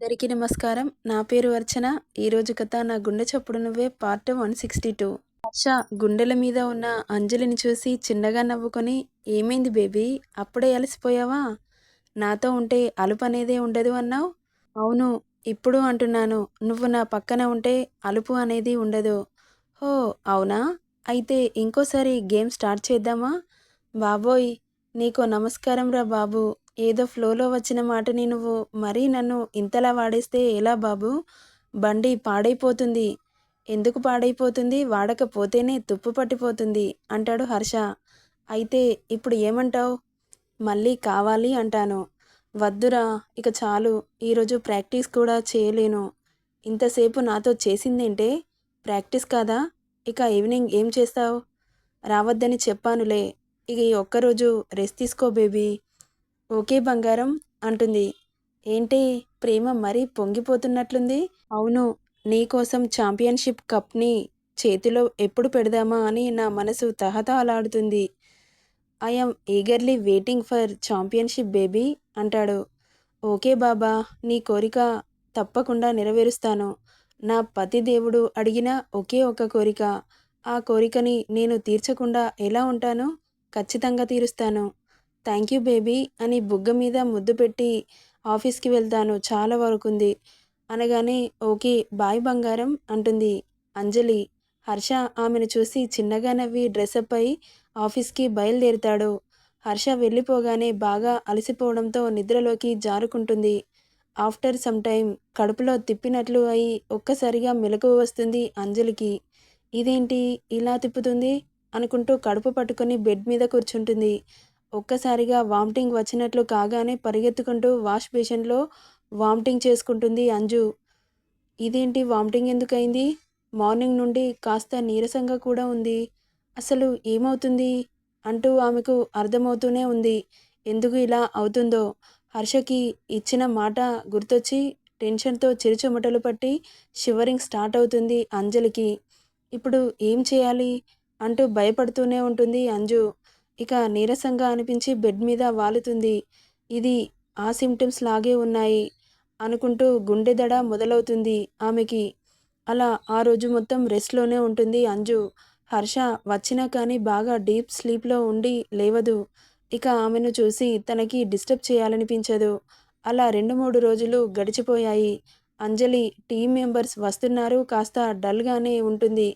అందరికీ నమస్కారం. నా పేరు అర్చన. ఈరోజు కథ నా గుండె చప్పుడు నువ్వే part one sixty two. Harsha గుండెల మీద ఉన్న అంజలిని చూసి చిన్నగా నవ్వుకొని ఏమైంది బేబీ? అప్పుడే అలసిపోయావా? నాతో ఉంటే అలుపు అనేదే ఉండదు అన్నావు? అవును ఇప్పుడు అంటున్నాను. నువ్వు నా పక్కన ఉంటే అలుపు అనేది ఉండదు. హో అవునా? అయితే ఇంకోసారి గేమ్ స్టార్ట్ చేద్దామా? బాబోయ్ నీకు నమస్కారం రా బాబు. ఏదో ఫ్లోలో వచ్చిన మాటని నువ్వు మరీ నన్ను ఇంతలా వాడేస్తే ఎలా బాబు? బండి పాడైపోతుంది. ఎందుకు పాడైపోతుంది? వాడకపోతేనే తుప్పు పట్టిపోతుంది అంటాడు హర్ష. అయితే ఇప్పుడు ఏమంటావు? మళ్ళీ కావాలి అంటాను. వద్దురా ఇక చాలు. ఈరోజు ప్రాక్టీస్ కూడా చేయలేను. ఇంతసేపు నాతో చేసిందేంటే? ప్రాక్టీస్ కాదా? ఇక ఈవినింగ్ ఏం చేస్తావు? రావద్దని చెప్పానులే. ఇక ఈ ఒక్కరోజు రెస్ట్ తీసుకో బేబీ. ఓకే బంగారం అంటుంది. ఏంటి ప్రేమ మరీ పొంగిపోతున్నట్లుంది? అవును నీకోసం ఛాంపియన్షిప్ కప్ని చేతిలో ఎప్పుడు పెడదామా అని నా మనసు తహతహలాడుతుంది. I'm eagerly waiting for championship baby అంటాడు. ఓకే బాబా నీ కోరిక తప్పకుండా నెరవేరుస్తాను. నా పతి దేవుడు అడిగిన ఒకే ఒక కోరిక. ఆ కోరికని నేను తీర్చకుండా ఎలా ఉంటాను? ఖచ్చితంగా తీరుస్తాను. థ్యాంక్ యూ బేబీ అని బుగ్గ మీద ముద్దు పెట్టి ఆఫీస్కి వెళ్తాను. చాలా వరకుంది అనగానే ఓకే బాయ్ బంగారం అంటుంది అంజలి. హర్ష ఆమెను చూసి చిన్నగా నవ్వి డ్రెస్అప్ అయి ఆఫీస్కి బయలుదేరుతాడు. హర్ష వెళ్ళిపోగానే బాగా అలసిపోవడంతో నిద్రలోకి జారుకుంటుంది. ఆఫ్టర్ సమ్ టైం కడుపులో తిప్పినట్లు అయి ఒక్కసారిగా మెలకువ వస్తుంది అంజలికి. ఇదేంటి ఇలా తిప్పుతుంది? అనుకుంటూ కడుపు పట్టుకొని బెడ్ మీద కూర్చుంటుంది. ఒక్కసారిగా వామిటింగ్ వచ్చినట్లు కాగానే పరిగెత్తుకుంటూ వాష్ బేసిన్లో వామిటింగ్ చేసుకుంటుంది అంజు. ఇదేంటి వామిటింగ్ ఎందుకైంది? మార్నింగ్ నుండి కాస్త నీరసంగా కూడా ఉంది. అసలు ఏమవుతుంది? అంటూ ఆమెకు అర్థమవుతూనే ఉంది. ఎందుకు ఇలా అవుతుందో? హర్షకి ఇచ్చిన మాట గుర్తొచ్చి టెన్షన్తో చిరుచెమటలు పట్టి షివరింగ్ స్టార్ట్ అవుతుంది అంజలికి. ఇప్పుడు ఏం చేయాలి? అంటూ భయపడుతూనే ఉంటుంది అంజు. ఇక నీరసంగా అనిపించి బెడ్ మీద వాలుతుంది. ఇది ఆ సిమ్టమ్స్ లాగే ఉన్నాయి అనుకుంటూ గుండె దడ మొదలవుతుంది ఆమెకి. అలా ఆ రోజు మొత్తం రెస్ట్లోనే ఉంటుంది అంజు. హర్ష వచ్చినా కానీ బాగా డీప్ స్లీప్లో ఉండి లేవదు. ఇక ఆమెను చూసి తనకి డిస్టర్బ్ చేయాలనిపించదు. అలా రెండు మూడు రోజులు గడిచిపోయాయి. అంజలి టీం మెంబర్స్ వస్తున్నారు కాస్త డల్గానే ఉంటుంది.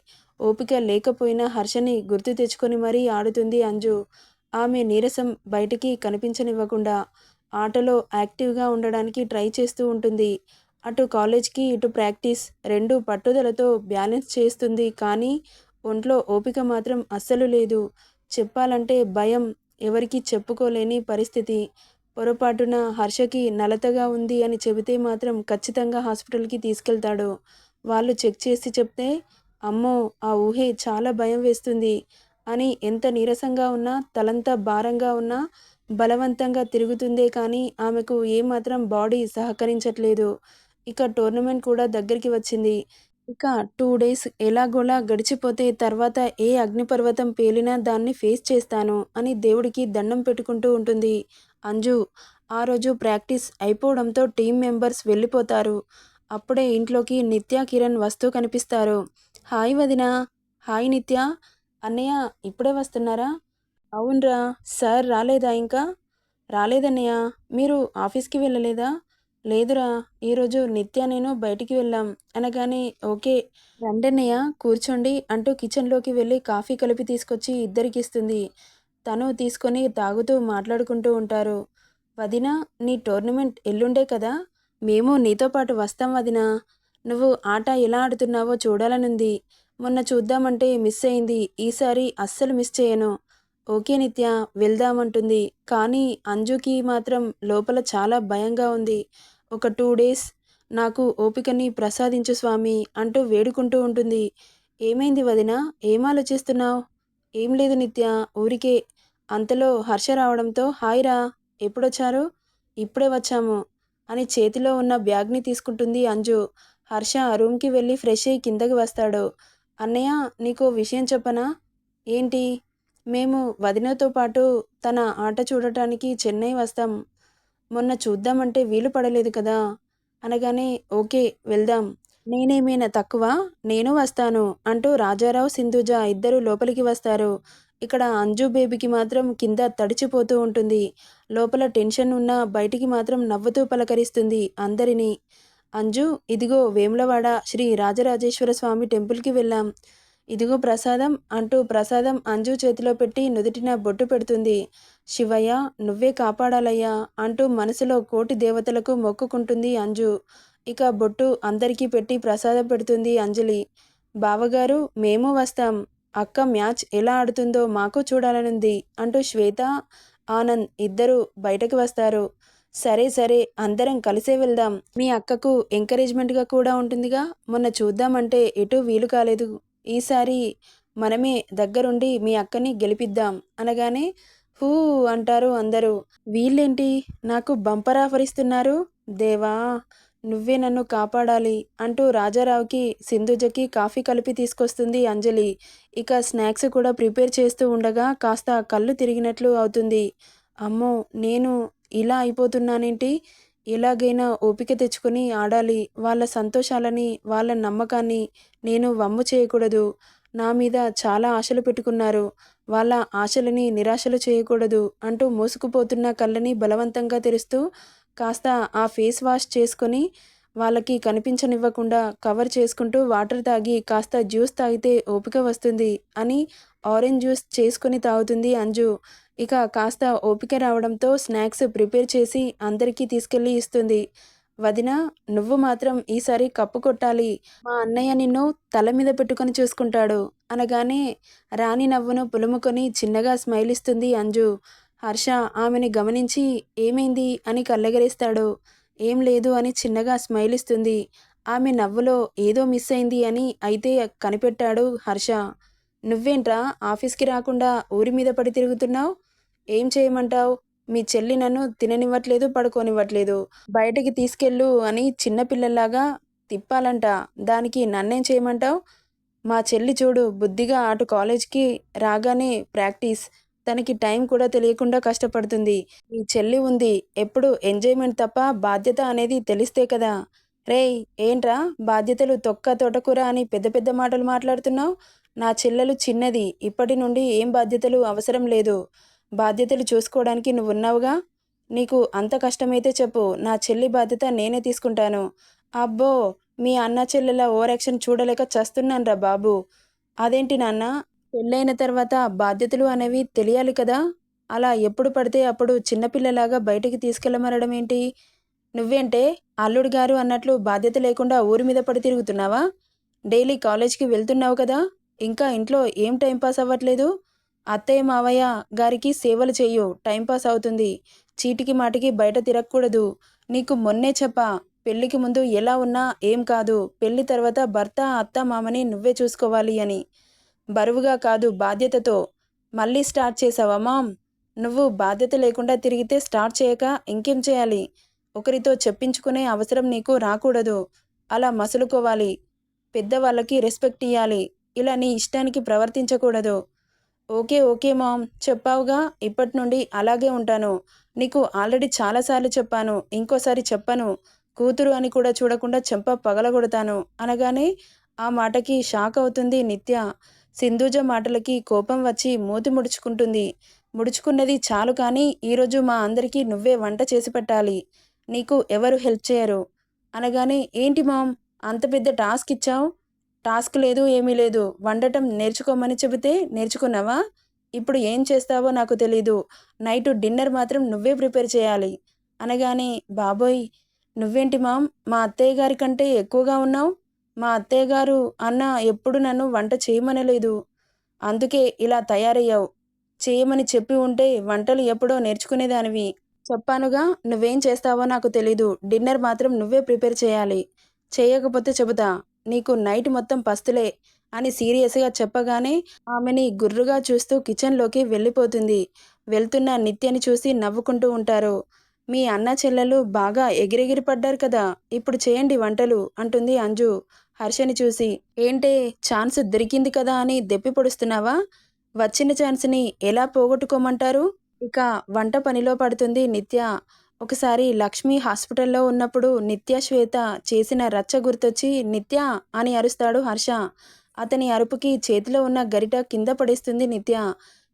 ఓపిక లేకపోయినా హర్షని గుర్తు తెచ్చుకొని మరీ ఆడుతుంది అంజు. ఆమె నీరసం బయటికి కనిపించనివ్వకుండా ఆటలో యాక్టివ్గా ఉండడానికి ట్రై చేస్తూ ఉంటుంది. అటు కాలేజ్కి ఇటు ప్రాక్టీస్ రెండు పట్టుదలతో బ్యాలెన్స్ చేస్తుంది కానీ ఒంట్లో ఓపిక మాత్రం అస్సలు లేదు. చెప్పాలంటే భయం ఎవరికి చెప్పుకోలేని పరిస్థితి. పొరపాటున హర్షకి నలతగా ఉంది అని చెబితే మాత్రం ఖచ్చితంగా హాస్పిటల్కి తీసుకెళ్తాడు. వాళ్ళు చెక్ చేసి చెప్తే అమ్మో ఆ ఊహే చాలా భయం వేస్తుంది అని ఎంత నీరసంగా ఉన్నా తలంతా భారంగా ఉన్నా బలవంతంగా తిరుగుతుందే కానీ ఆమెకు ఏమాత్రం బాడీ సహకరించట్లేదు. ఇక టోర్నమెంట్ కూడా దగ్గరికి వచ్చింది. ఇక టూ డేస్ ఎలాగోలా గడిచిపోతే తర్వాత ఏ అగ్నిపర్వతం పేలినా దాన్ని ఫేస్ చేస్తాను అని దేవుడికి దండం పెట్టుకుంటూ ఉంటుంది. అంజు ఆ రోజు ప్రాక్టీస్ అయిపోవడంతో టీం మెంబర్స్ వెళ్ళిపోతారు. అప్పుడే ఇంట్లోకి నిత్యా కిరణ్ వస్తూ కనిపిస్తారు. హాయ్ వదినా. హాయ్ నిత్య. అన్నయ్య ఇప్పుడే వస్తున్నారా? అవునరా. సార్ రాలేదా ఇంకా? రాలేదన్నయ్య. మీరు ఆఫీస్కి వెళ్ళలేదా? లేదురా. ఈరోజు నిత్య నేను బయటికి వెళ్ళాం. అనగానే ఓకే రండన్నయ్య కూర్చోండి అంటూ కిచెన్లోకి వెళ్ళి కాఫీ కలిపి తీసుకొచ్చి ఇద్దరికి ఇస్తుంది. తను తీసుకొని తాగుతూ మాట్లాడుకుంటూ ఉంటారు. వదిన నీ టోర్నమెంట్ ఎల్లుండే కదా? మేము నీతో పాటు వస్తాం వదినా. నువ్వు ఆట ఎలా ఆడుతున్నావో చూడాలనుంది. మొన్న చూద్దామంటే మిస్ అయింది. ఈసారి అస్సలు మిస్ చేయను. ఓకే నిత్య వెళ్దామంటుంది. కానీ అంజుకి మాత్రం లోపల చాలా భయంగా ఉంది. ఒక టూ డేస్ నాకు ఓపికని ప్రసాదించు స్వామి అంటూ వేడుకుంటూ ఉంటుంది. ఏమైంది వదిన? ఏం ఆలోచిస్తున్నావు? ఏం లేదు నిత్య ఊరికే అంతలో హర్ష రావడంతో హాయ్ రా ఎప్పుడొచ్చారు? ఇప్పుడే వచ్చాము అని చేతిలో ఉన్న బ్యాగ్ని తీసుకుంటుంది అంజు. హర్ష రూమ్కి వెళ్ళి ఫ్రెష్ అయ్యి కిందకి వస్తాడు. అన్నయ్య నీకు విషయం చెప్పనా? ఏంటి? మేము వదినతో పాటు తన ఆట చూడటానికి చెన్నై వస్తాం. మొన్న చూద్దామంటే వీలు పడలేదు కదా? అనగానే ఓకే వెళ్దాం. నేనేమైనా తక్కువ? నేను వస్తాను అంటూ రాజారావు సింధుజ ఇద్దరు లోపలికి వస్తారు. ఇక్కడ అంజు బేబీకి మాత్రం కింద తడిచిపోతూ ఉంటుంది. లోపల టెన్షన్ ఉన్న బయటికి మాత్రం నవ్వుతూ పలకరిస్తుంది అందరినీ. అంజు ఇదిగో వేములవాడ శ్రీ రాజరాజేశ్వర స్వామి టెంపుల్కి వెళ్ళాం. ఇదిగో ప్రసాదం అంటూ ప్రసాదం అంజు చేతిలో పెట్టి నుదుటిన బొట్టు పెడుతుంది. శివయ్య నువ్వే కాపాడాలయ్యా అంటూ మనసులో కోటి దేవతలకు మొక్కుకుంటుంది అంజు. ఇక బొట్టు అందరికీ పెట్టి ప్రసాదం పెడుతుంది అంజలి. బావగారు మేము వస్తాం. అక్క మ్యాచ్ ఎలా ఆడుతుందో మాకు చూడాలనుంది అంటూ శ్వేత ఆనంద్ ఇద్దరూ బయటకు వస్తారు. సరే సరే అందరం కలిసే వెళ్దాం. మీ అక్కకు ఎంకరేజ్మెంట్గా కూడా ఉంటుందిగా. మొన్న చూద్దామంటే ఎటూ వీలు కాలేదు. ఈసారి మనమే దగ్గరుండి మీ అక్కని గెలిపిద్దాం అనగానే హూ అంటారు అందరూ. వీళ్ళేంటి? నాకు బంపర్ ఆఫర్ ఇస్తున్నారు. దేవా నువ్వే నన్ను కాపాడాలి అంటూ రాజారావుకి సింధుజకి కాఫీ కలిపి తీసుకొస్తుంది అంజలి. ఇక స్నాక్స్ కూడా ప్రిపేర్ చేస్తూ ఉండగా కాస్త కళ్ళు తిరిగినట్లు అవుతుంది. అమ్మో నేను ఇలా అయిపోతున్నానేంటి? ఎలాగైనా ఓపిక తెచ్చుకొని ఆడాలి. వాళ్ళ సంతోషాలని వాళ్ళ నమ్మకాన్ని నేను వమ్ము చేయకూడదు. నా మీద చాలా ఆశలు పెట్టుకున్నారు. వాళ్ళ ఆశలని నిరాశలు చేయకూడదు అంటూ మోసుకుపోతున్న కళ్ళని బలవంతంగా తెరుస్తూ కాస్త ఆ ఫేస్ వాష్ చేసుకొని వాళ్ళకి కనిపించనివ్వకుండా కవర్ చేసుకుంటూ వాటర్ తాగి కాస్త జ్యూస్ తాగితే ఓపిక వస్తుంది అని ఆరెంజ్ జ్యూస్ చేసుకొని తాగుతుంది అంజు. ఇక కాస్త ఓపిక రావడంతో స్నాక్స్ ప్రిపేర్ చేసి అందరికీ తీసుకెళ్ళి ఇస్తుంది. వదిన నువ్వు మాత్రం ఈసారి కప్పు కొట్టాలి. మా అన్నయ్య నిన్ను తల మీద పెట్టుకొని చూసుకుంటాడు. అనగానే రాణి నవ్వును పులుముకొని చిన్నగా స్మైల్ ఇస్తుంది అంజు. హర్ష ఆమెని గమనించి ఏమైంది అని కళ్ళగరేస్తాడు. ఏం లేదు అని చిన్నగా స్మైల్ ఇస్తుంది. ఆమె నవ్వులో ఏదో మిస్ అయింది అని అయితే కనిపెట్టాడు హర్ష. నువ్వేంట్రా ఆఫీస్కి రాకుండా ఊరి మీద పడి తిరుగుతున్నావు? ఏం చేయమంటావు? మీ చెల్లి నన్ను తిననివ్వట్లేదు పడుకోనివ్వట్లేదు. బయటకి తీసుకెళ్ళు అని చిన్నపిల్లల్లాగా తిప్పాలంట. దానికి నన్నేం చేయమంటావు? మా చెల్లి చూడు బుద్ధిగా అటు కాలేజ్కి రాగానే ప్రాక్టీస్. తనకి టైం కూడా తెలియకుండా కష్టపడుతుంది. మీ చెల్లి ఉంది. ఎప్పుడు ఎంజాయ్మెంట్ తప్ప బాధ్యత అనేది తెలిస్తే కదా. రే ఏంట్రా? బాధ్యతలు తొక్క తోటకూర అని పెద్ద పెద్ద మాటలు మాట్లాడుతున్నావు? నా చెల్లెలు చిన్నది. ఇప్పటి నుండి ఏం బాధ్యతలు అవసరం లేదు. బాధ్యతలు చూసుకోవడానికి నువ్వు ఉన్నావుగా నీకు అంత కష్టమైతే చెప్పు. నా చెల్లి బాధ్యత నేనే తీసుకుంటాను. అబ్బో మీ అన్న చెల్లెల ఓవర్ చూడలేక చస్తున్నాను బాబు. అదేంటి నాన్న? పెళ్ళైన తర్వాత బాధ్యతలు అనేవి తెలియాలి కదా? అలా ఎప్పుడు పడితే అప్పుడు చిన్నపిల్లలాగా బయటికి తీసుకెళ్ళమనడం ఏంటి? నువ్వేంటే అల్లుడు గారు అన్నట్లు బాధ్యత లేకుండా ఊరి మీద పడి తిరుగుతున్నావా? డైలీ కాలేజ్కి వెళ్తున్నావు కదా? ఇంకా ఇంట్లో ఏం టైంపాస్ అవ్వట్లేదు? అత్తయ్య మావయ్య గారికి సేవలు చెయ్యు టైంపాస్ అవుతుంది. చీటికి మాటికి బయట తిరగకూడదు. నీకు మొన్నే చెప్పా పెళ్ళికి ముందు ఎలా ఉన్నా ఏం కాదు. పెళ్ళి తర్వాత భర్త అత్త మామని నువ్వే చూసుకోవాలి అని. బరువుగా కాదు బాధ్యతతో. మళ్ళీ స్టార్ట్ చేసావా మామ్? నువ్వు బాధ్యత లేకుండా తిరిగితే స్టార్ట్ చేయక ఇంకేం చేయాలి? ఒకరితో చెప్పించుకునే అవసరం నీకు రాకూడదు. అలా మసులుకోవాలి. పెద్దవాళ్ళకి రెస్పెక్ట్ ఇవ్వాలి ఇలా నీ ఇష్టానికి ప్రవర్తించకూడదు. Okay okay ma'am. చెప్పావుగా ఇప్పటి నుండి అలాగే ఉంటాను. నీకు ఆల్రెడీ చాలాసార్లు చెప్పాను. ఇంకోసారి చెప్పను. కూతురు అని కూడా చూడకుండా చెంప పగలగొడతాను. అనగానే ఆ మాటకి షాక్ అవుతుంది నిత్య. సింధూజ మాటలకి కోపం వచ్చి మూతి ముడుచుకుంటుంది. ముడుచుకున్నది చాలు కానీ ఈరోజు మా అందరికీ నువ్వే వంట చేసి పెట్టాలి. నీకు ఎవరు హెల్ప్ చేయరు. అనగానే ఏంటి మామ్? అంత పెద్ద టాస్క్ ఇచ్చావు? టాస్క్ లేదు ఏమీ లేదు. వండటం నేర్చుకోమని చెబితే నేర్చుకున్నావా? ఇప్పుడు ఏం చేస్తావో నాకు తెలీదు. నైట్ డిన్నర్ మాత్రం నువ్వే ప్రిపేర్ చేయాలి. అనగానే బాబోయ్ నువ్వేంటి మామ్? మా అత్తయ్య గారి కంటే ఎక్కువగా ఉన్నావు? మా అత్తయ్య గారు అన్న ఎప్పుడు నన్ను వంట చేయమనలేదు. అందుకే ఇలా తయారయ్యావు. చేయమని చెప్పి ఉంటే వంటలు ఎప్పుడో నేర్చుకునేదానివి. చెప్పానుగా నువ్వేం చేస్తావో నాకు తెలీదు. డిన్నర్ మాత్రం నువ్వే ప్రిపేర్ చేయాలి. చేయకపోతే చెబుతా. నీకు నైట్ మొత్తం పస్తులే అని సీరియస్గా చెప్పగానే ఆమెని గుర్రుగా చూస్తూ కిచెన్లోకి వెళ్ళిపోతుంది. వెళ్తున్న నిత్యని చూసి నవ్వుకుంటూ ఉంటారు. మీ అన్న చెల్లెలు బాగా ఎగిరెగిరి పడ్డారు కదా ఇప్పుడు చేయండి వంటలు అంటుంది అంజు. హర్షని చూసి ఏంటే ఛాన్స్ దొరికింది కదా అని దెప్పి పొడుస్తున్నావా? వచ్చిన ఛాన్స్ని ఎలా పోగొట్టుకోమంటారు? ఇక వంట పనిలో పడుతుంది నిత్య. ఒకసారి లక్ష్మి హాస్పిటల్లో ఉన్నప్పుడు నిత్య శ్వేత చేసిన రచ్చ గుర్తొచ్చి నిత్య అని అరుస్తాడు హర్ష. అతని అరుపుకి చేతిలో ఉన్న గరిట కింద పడేస్తుంది నిత్య.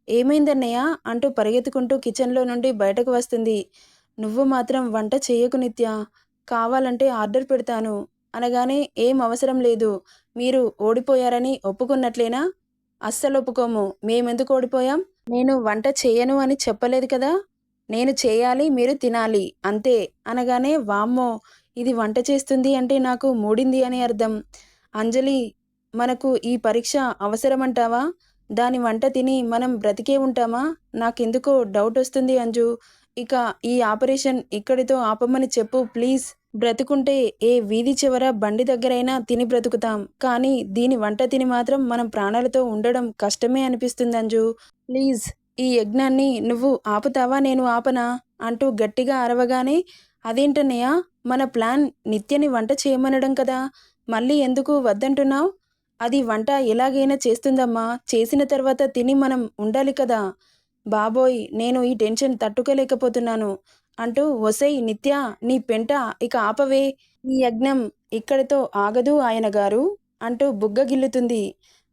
ఏమైందన్నయ్య? అంటూ పరిగెత్తుకుంటూ కిచెన్లో నుండి బయటకు వస్తుంది. నువ్వు మాత్రం వంట చేయకు నిత్య. కావాలంటే ఆర్డర్ పెడతాను. అనగానే ఏం అవసరం లేదు. మీరు ఓడిపోయారని ఒప్పుకున్నట్లేనా? అస్సలు ఒప్పుకోము. మేమెందుకు ఓడిపోయాం? నేను వంట చేయను అని చెప్పలేదు కదా? నేను చేయాలి మీరు తినాలి అంతే. అనగానే వామ్మో ఇది వంట చేస్తుంది అంటే నాకు మూడింది అని అర్థం. అంజలి మనకు ఈ పరీక్ష అవసరమంటావా? దాని వంట తిని మనం బ్రతికే ఉంటామా? నాకెందుకో డౌట్ వస్తుంది అంజు. ఇక ఈ ఆపరేషన్ ఇక్కడితో ఆపమని చెప్పు ప్లీజ్. బ్రతుకుంటే ఏ వీధి చివర బండి దగ్గరైనా తిని బ్రతుకుతాం. కానీ దీని వంట తిని మాత్రం మనం ప్రాణాలతో ఉండడం కష్టమే అనిపిస్తుంది అంజు. ప్లీజ్. ఈ యజ్ఞాన్ని నువ్వు ఆపుతావా నేను ఆపనా? అంటూ గట్టిగా అరవగానే అదేంటన్నయ్య? మన ప్లాన్ నిత్యని వంట చేయమనడం కదా? మళ్ళీ ఎందుకు వద్దంటున్నావు? అది వంట ఎలాగైనా చేస్తుందమ్మా. చేసిన తర్వాత తిని మనం ఉండాలి కదా. బాబోయ్ నేను ఈ టెన్షన్ తట్టుకోలేకపోతున్నాను అంటూ ఒసై నిత్య నీ పెంట ఇక ఆపవే. ఈ యజ్ఞం ఇక్కడితో ఆగదు ఆయన గారు అంటూ బుగ్గగిల్లుతుంది.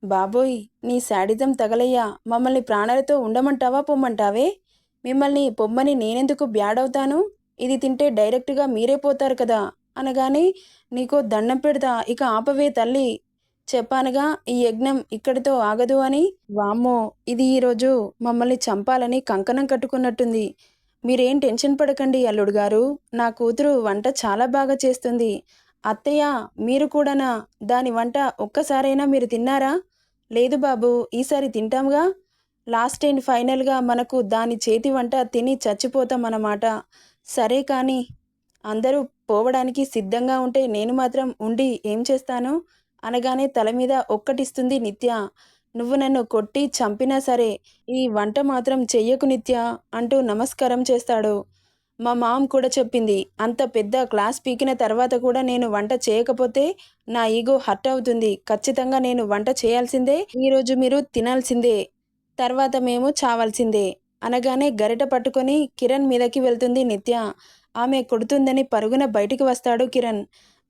బాబోయ్ నీ శాడిజం తగలయ్యా. మమ్మల్ని ప్రాణాలతో ఉండమంటావా పొమ్మంటావే? మిమ్మల్ని పొమ్మని నేనెందుకు బ్యాడవుతాను? ఇది తింటే డైరెక్ట్గా మీరే పోతారు కదా? అనగానే నీకో దండం పెడతా ఇక ఆపవే తల్లి. చెప్పానుగా ఈ యజ్ఞం ఇక్కడితో ఆగదు అని. వామ్మో ఇది ఈరోజు మమ్మల్ని చంపాలని కంకణం కట్టుకున్నట్టుంది. మీరేం టెన్షన్ పడకండి అల్లుడు గారు. నా కూతురు వంట చాలా బాగా చేస్తుంది. అత్తయ్య మీరు కూడానా? దాని వంట ఒక్కసారైనా మీరు తిన్నారా? లేదు బాబు ఈసారి తింటాంగా? లాస్ట్ అండ్ ఫైనల్గా మనకు దాని చేతి వంట తిని చచ్చిపోతామన్నమాట. సరే కానీ అందరూ పోవడానికి సిద్ధంగా ఉంటే నేను మాత్రం ఉండి ఏం చేస్తాను? అనగానే తల మీద ఒక్కటిస్తుంది నిత్య. నువ్వు నన్ను కొట్టి చంపినా సరే ఈ వంట మాత్రం చెయ్యకు నిత్య అంటూ నమస్కారం చేస్తాడు. మా మామ్ కూడా చెప్పింది అంత పెద్ద క్లాస్ పీకిన తర్వాత కూడా నేను వంట చేయకపోతే నా ఈగో హర్ట్ అవుతుంది. ఖచ్చితంగా నేను వంట చేయాల్సిందే. ఈరోజు మీరు తినాల్సిందే. తర్వాత మేము చావాల్సిందే. అనగానే గరిట పట్టుకొని కిరణ్ మీదకి వెళ్తుంది నిత్య. ఆమె కొడుతుందని పరుగున బయటికి వస్తాడు కిరణ్.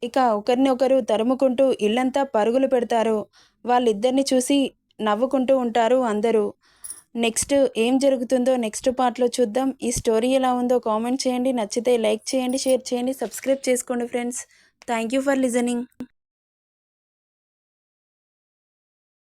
ఇక ఒకరిని ఒకరు తరుముకుంటూ ఇల్లంతా పరుగులు పెడతారు. వాళ్ళిద్దరిని చూసి నవ్వుకుంటూ ఉంటారు అందరూ. నెక్స్ట్ ఏం జరుగుతుందో నెక్స్ట్ పార్ట్లో చూద్దాం. ఈ స్టోరీ ఎలా ఉందో కామెంట్ చేయండి. నచ్చితే లైక్ చేయండి షేర్ చేయండి సబ్స్క్రైబ్ చేసుకోండి friends. Thank you for listening.